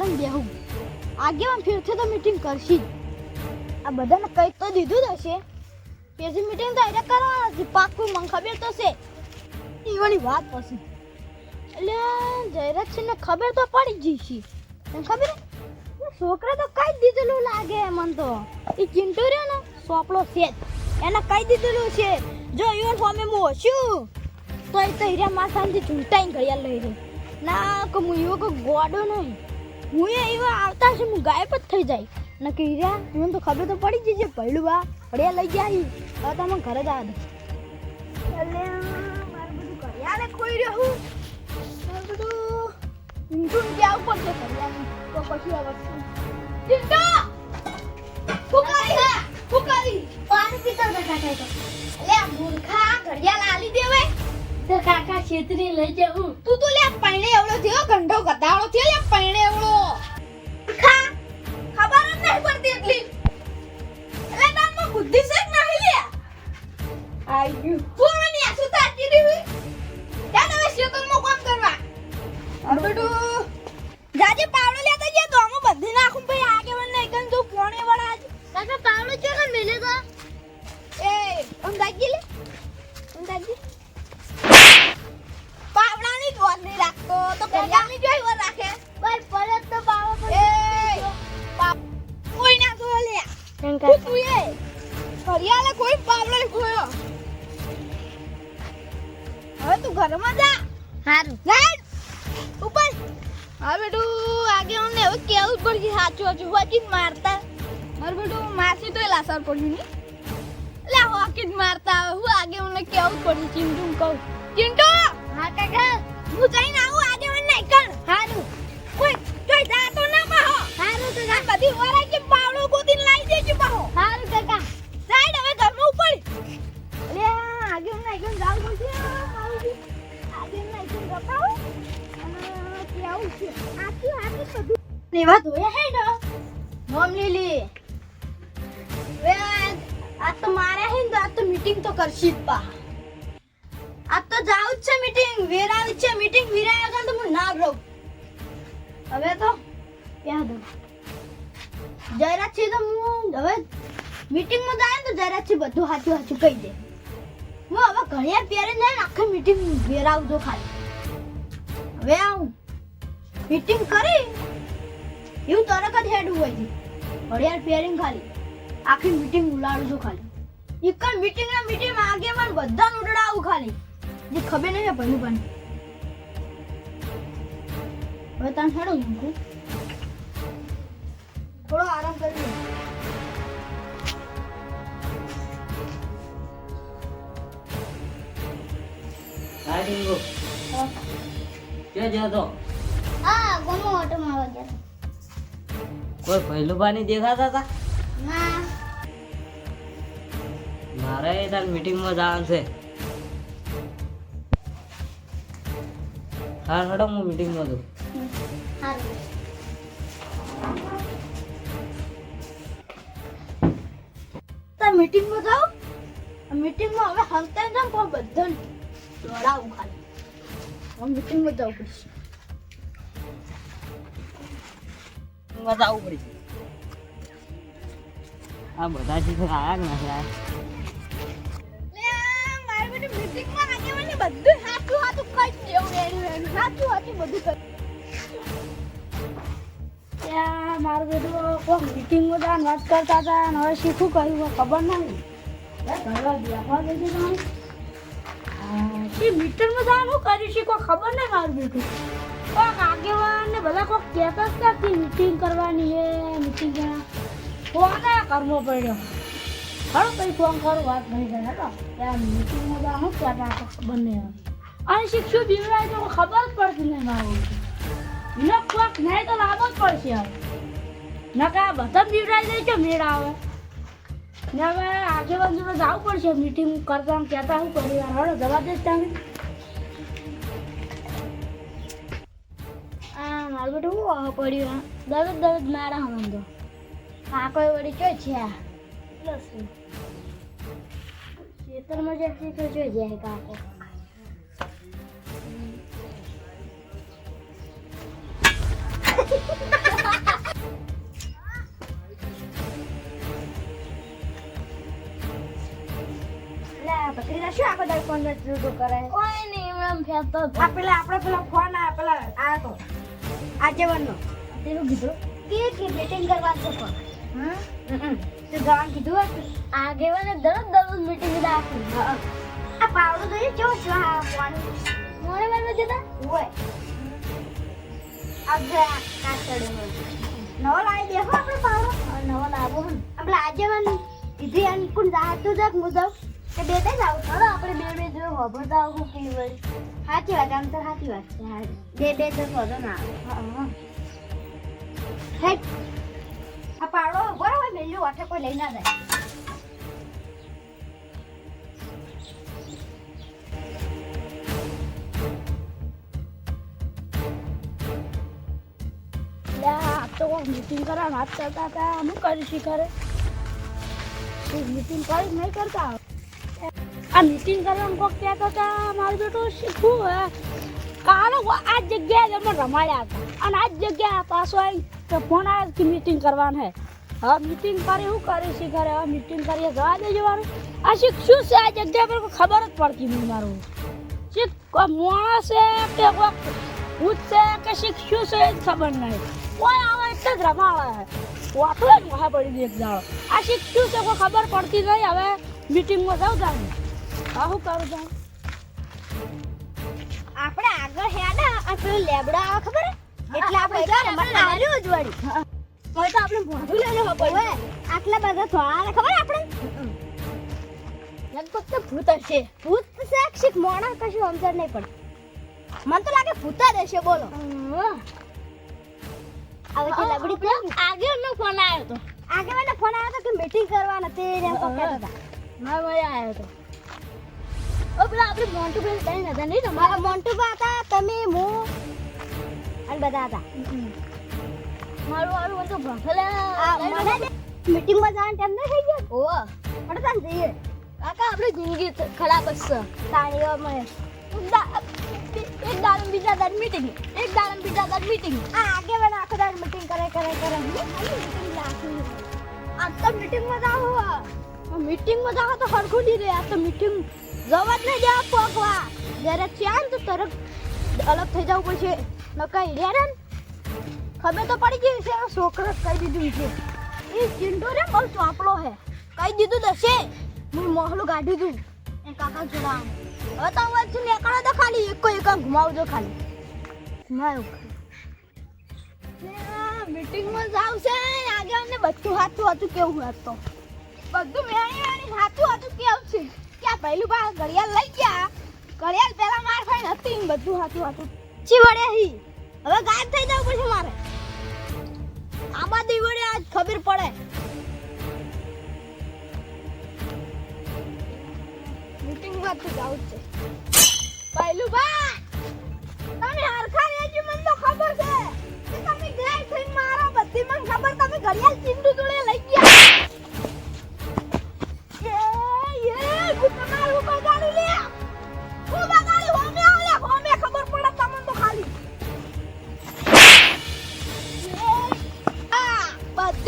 કરીને બેહું. આગેવાન ફેરથી તો મીટિંગ કરશી. આ બધાને કંઈક તો દીધું જ હશે. પછી મીટિંગ તો એટલે કરવાના છે. પાકું મને ખબર તો છે. એવાની વાત પછી. એટલે જયરાજ છે ને ખબર તો પડી ગઈ છે તને ખબર છોકરા તો કઈ દીધેલું લાગે મને તો. એ ચિંટુ રહ્યો ને સોપડો છે. એને કઈ દીધેલું છે. જો ફોમે હું હસ્યું તો એ તો હીરા માથાથી ચૂંટાઈને ઘડિયાળ લઈ રહી ના, કે હું એવો કોઈ ગોડો નહીં. હું એવા આવતા છે હું ગાયબ જ થઈ જાય. ને કહી રહ્યા? મને તો ખબર તો પડી જઈ છે પહેલું બા પડ્યા લઈ ગયા. હવે તમે ઘરે જ આવે ખોઈ રહ્યો હું. બધું ચિંટુને ક્યાં ઉપર છે તો પછી આ વસ્તુ ચિંટુ ફુકારી ફુકારી. પાણી પીતા હતા કાકા તો. એટલે મૂર્ખા ઘડિયાળ આલી દેવે તો કાકા છેતરી લઈ જવું તું તો લે પૈણે એવડો થયો ગંઢો ગધાડો થયો લે પૈણે એવડો આયુ. મને ની શેતરમાં કામ કરવા. બેટું જાજે પાવડો લેતા જે તો હું બધી નાખું ભાઈ. આગે મને એકન તું કોણે વળા કાકા પાવડો કે મેલે તો? એ લે. પાવડાની જ વાત નહીં રાખતો તો કરિયાની જોઈ વાત રાખે. બસ પરત તો પાવડો એ પાપ કોઈ ના લે. પણ તું એ. કરિયાલે કોઈ પાવડો ખોયો. હવે તું ઘરમાં જા. સારું રાઈટ ઉપર. હા બેટું આગે અમને હવે કેવું પડશે સાચું સાચું. હોકી જ મારતા. મારું બેટું મારસી તોય સર પડ્યું નહીં. લે હોકી જ મારતા હું આગે અમને કેવું પડ્યું? ચિંટું કહું. ચિંટુ! હા કાકા. હું જઈને આવું આગે મને નહીં કર. સારું કોઈ કોઈ જાતો ના પાહો. સારું તો બધી વરાય બધું લેવા ધોયા હે ને? મમ લીલી વે આ તો મારે હે ને, આ તો મીટિંગ તો કરશી જ પા આ તો જાવ જ છે મીટિંગ વેરાવી છે મીટિંગ વિરાયા વગર તો હું ના રહું. હવે તો ક્યાં દઉં જયરાજ છે તો હું, હવે મીટિંગમાં જાય ને તો જયરાજ છે બધું સાચું સાચું કહી દે. હું હવે ઘડિયાળ પહેરીને જાય ને આખી મીટિંગ વેરાવજો ખાલી. હવે આવું. મીટિંગ કરી? એવું તરત જ હેડ હોય છે ઘડિયાળ ફેરિંગ ખાલી. આખી મીટિંગ ઉલાડજો ખાલી. એક જ મીટિંગ ના મીટિંગ આગેવાન બધા ઉડાડવું ખાલી. જે ખબર નહીં પહેલું પણ. હવે તને હેડો મૂકું થોડો આરામ કરી લો. હા. ડીંગુ ક્યાં જતો હા ગમો ઓટો મારવા કોઈ પહેલું દેખાતા હતા ના. મારે તાર મીટિંગમાં જવાનું છે. હા હડો હું મીટિંગમાં છું મીટિંગમાં જાઓ? મીટિંગમાં હવે હલતા જાઉં પણ બધાને દોડાવું ખાલી. મીટિંગમાં જવું પડશે. મીટિંગમાં આવવું પડશે આ બધા શિખર આયા કે નથી આયા? મીટિંગમાં આગેવાને બધું ત્યાં મારું બેટું કોઈક મીટિંગમાં જવાનું વાત કરતા હતા અને શીખું કહ્યું ખબર નહીં. હા, જવાનું કર્યું છે ખબર નહીં મારું બેટું કોઈક આગેવાન ને બધા કોક કહેતા જ કે મીટિંગ કરવાની હે મીટિંગ કોને કરવો પડ્યો. ખરો કઈ ફોન કરું, વાત નહીં કરે તો ત્યાં મીટિંગમાં જવાનું ક્યાં ખબર નહીં અને શિક્ષુ બીવડાય તો ખબર જ પડતી નહીં મારું. ન કોક, નહીં તો લાવો જ પડશે હવે. નકા બધા જ બીવડાઈ જાય છે મેળ આવે? ને હવે આગેવાન જોડે જવું પડશે મીટિંગ કરતા કહેતા હું, પરિવાર હળો જવા દેજ તમે મારું બેટું હું આવો પડ્યું? દરરોજ દરરોજ મારા હમણાં તો. આ વળી ચોય છે. ખેતરમાં જશે તો જોઈ જાય કાકો. બકરીના શું આખો દાડો ફોન જુદો કરે? કોઈ નહીં એમણામ ફેરતો પેલા આપણે પેલા ફોન આ પેલા આ તો. આજેવનનો તેનું કીધું? કે કે બેટિંગ કરવા પણ. હા? તે ગામ કીધું હતું. આગેવાને દરરોજ દરરોજ મીટિંગ રાખી. આ પાવડો તો એ જો છો? આ પાણી મોરે વારમાં જતા? આપણે આ કાચડે નવો લાવી દેખો આપણે પાવડો. નવો લાવો આપણે આજે આજેવન કીધી અને કોણ જાતું જક મુજબ કે બે તે જાવ આપણે બે બે હું વાપરતા આવું સાચી વાત આમ તો સાચી વાત છે બે બે તો સોદો ના હેટ. આ પાડો બરાબર મેલ્યું વાટે કોઈ લઈ ના જાય. તો મીટિંગ કરવા વાત કરતા હતા. હું કરીશી કરે મીટિંગ કરી નહીં કરતા? આ મીટિંગ કરવામાં કોક કહેતા હતા મારું બેટું શીખવું હે. કાલો આ જગ્યાએ અમે રમાડ્યા હતા. અને આ જગ્યા જગ્યાએ પાછો આવી ફોન આવ્યો કે મીટિંગ કરવાનું હે. હા મીટિંગ કરી શું કરી શી હવે મીટિંગ કરીએ જવા દે જવાનું. આ શીખશું છે આ જગ્યા પર ખબર જ પડતી નહીં મારું. શીખ માણસ છે કે કોઈ છે કે શીખશું છે ખબર નહીં. કોઈ આવે એટલે જ રમાડે વાટલો જ મહા પડી દે એક જાવ આ શીખશું છે કોઈ ખબર પડતી નહીં હવે? મીટિંગમાં જાઉં જાઉં હા શું કરું જાઉં આપણે આગળ હેડા આ પેલું લેબડા આવે ખબર? એટલે આપણે ક્યાં રમત આવ્યું જ વળી હવે તો આપણે મોઢું લઈને ઓવે, આટલા બધા થોડા ખબર આપણે? લગભગ તો ભૂત હશે ભૂત સાક્ષિક મોણા કશું સમજણ નહીં પડે. મને તો લાગે ભૂત જ હશે બોલો. હવે તે? લબડી આગળ નો ફોન આવ્યો તો આગળ મને ફોન આવ્યો હતો કે મીટિંગ કરવાના તે હતા. મારા ભાઈ આવ્યો તો. ઓ પેલા આપણે મોન્ટુ ભાઈ કઈ નતા નહીં તમારા મારા મોન્ટુબા હતા તમે હું અને બધા હતા. મારું મારું તો ભણેલા મીટિંગમાં જવાનું ટાઈમ ના થઈ ગયો. ઓ પણ તાન જઈએ. કાકા આપણી જિંદગી ખરાબ જ છે. તાણીઓ મળે એક દાડમ બીજા દાડ મીટિંગ એક દાડમ બીજા દાડ મીટિંગ આ આગે મને આખો દાડ મીટિંગ કરે કરે કરે. આ તો મીટિંગમાં જાવ મીટિંગમાં જાવ તો હરખું નહીં રહ્યા તો મીટિંગ જવા જ નહીં જવા પોકવા જ્યારે ને તો તરત અલગ થઈ જવું પડશે. નકાઈ રે ને? ખબર તો પડી ગઈ છે છોકરો કહી દીધું છે. એ ચિંટો રે, બહુ ચોપડો હે. કહી દીધું દશે હું મોહલું કાઢી દઉં. એ કાકા જોડા હવે તો વચ્ચે નીકળો તો ખાલી. એકો એક ઘુમાવજો ખાલી. ઘુમાયો. મીટિંગમાં જાવ છે. આગે અમને બધું હાથું હતું કેવું હતું? બધું મેણી મેણી સાચું હતું કેવું છે ક્યાં પહેલું બા ઘડિયાળ લઈ ગયા. ઘડિયાળ પેલા માર ખાઈ હતી ને બધું સાચું હતું. ચી વડે હી. હવે ગાયબ થઈ જવું પડશે મારે. આ બધી વડે આજ ખબર પડે. મીટિંગમાં તો જાવું છે. પહેલું બા તમે હરખા રહેજો, મને તો ખબર છે. કે તમે ગાયબ થઈ મારો બધી મને ખબર, તમે ઘડિયાળ ચિંટુ જોડે લઈ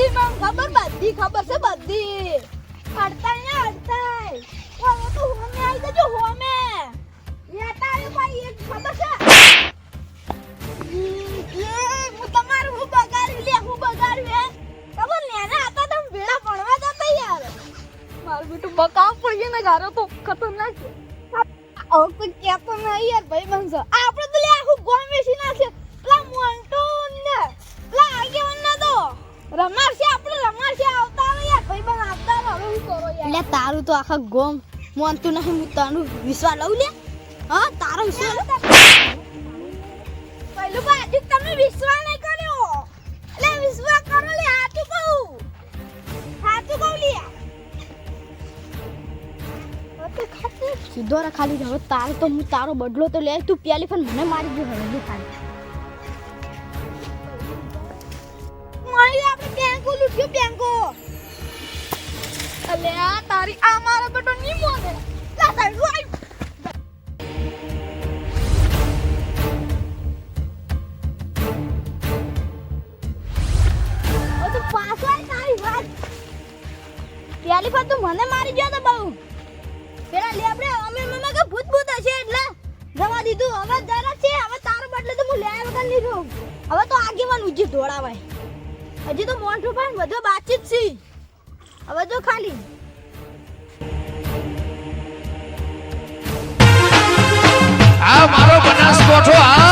બધી મને ખબર, બધી ખબર છે, બધી. હડતાલ ને હડતાલ. હવે તો હોમે આવી જજો હોમે લેતા આવ્યો ભાઈ એક ખબર છે? હું તમારું હું બગાડ્યું લે, હું બગાડ્યું હે. ખબર લેના હતા તમે ભેળા ભણવા જતા યાર. મારું બેટું બકાવ પડી ને, ગારો તો ખતરનાક છે. હવે કોઈ કહેતો નહીં યાર ભાઈ બનશો આપણે તો લે આખું ગોમ નાખ્યો પેલા મોન્ટો ને પેલા આગેવાન ના તો રમાર છે આપણે રમાર છે આવતા આવે યાર. ભાઈ બન આવતા આવે હવે હું કરો યાર. લે તારું તો આખા ગોમ મોનતું નહીં હું તારું વિશ્વાસ લઉં લે. હા તારો વિશ્વાસ પહેલું બા હજી તમે વિશ્વાસ નહીં કર્યો. એટલે વિશ્વાસ કરો લે સાચું કહું. સાચું કહું લે. સીધો રે ખાલી હવે તારે તો હું તારો બદલો તો લે તું પેલી પણ મને મારી ગયો હવે ખાલી. બેંકો લૂટ્યો બેંકો અલે આ તારી આ મારો બેટો ની મોને લા તારી આય ઓ, તો આય તારી વાત. પેલી વખત તું મને મારી ગયો તો બહુ. પેલા લે આપણે, અમે મમ્મા કે ભૂત ભૂત હશે એટલે. જવા દીધું. હવે જરા છે, હવે તારો બદલે તો હું લેવા વગર લીધું હવે તો આગેવાન ઉજી ઢોળાવાય હજી તો મોન્ટુ પણ બધો બાતચીત છે. હવે તો ખાલી. આ મારો બનાસકોઠો આ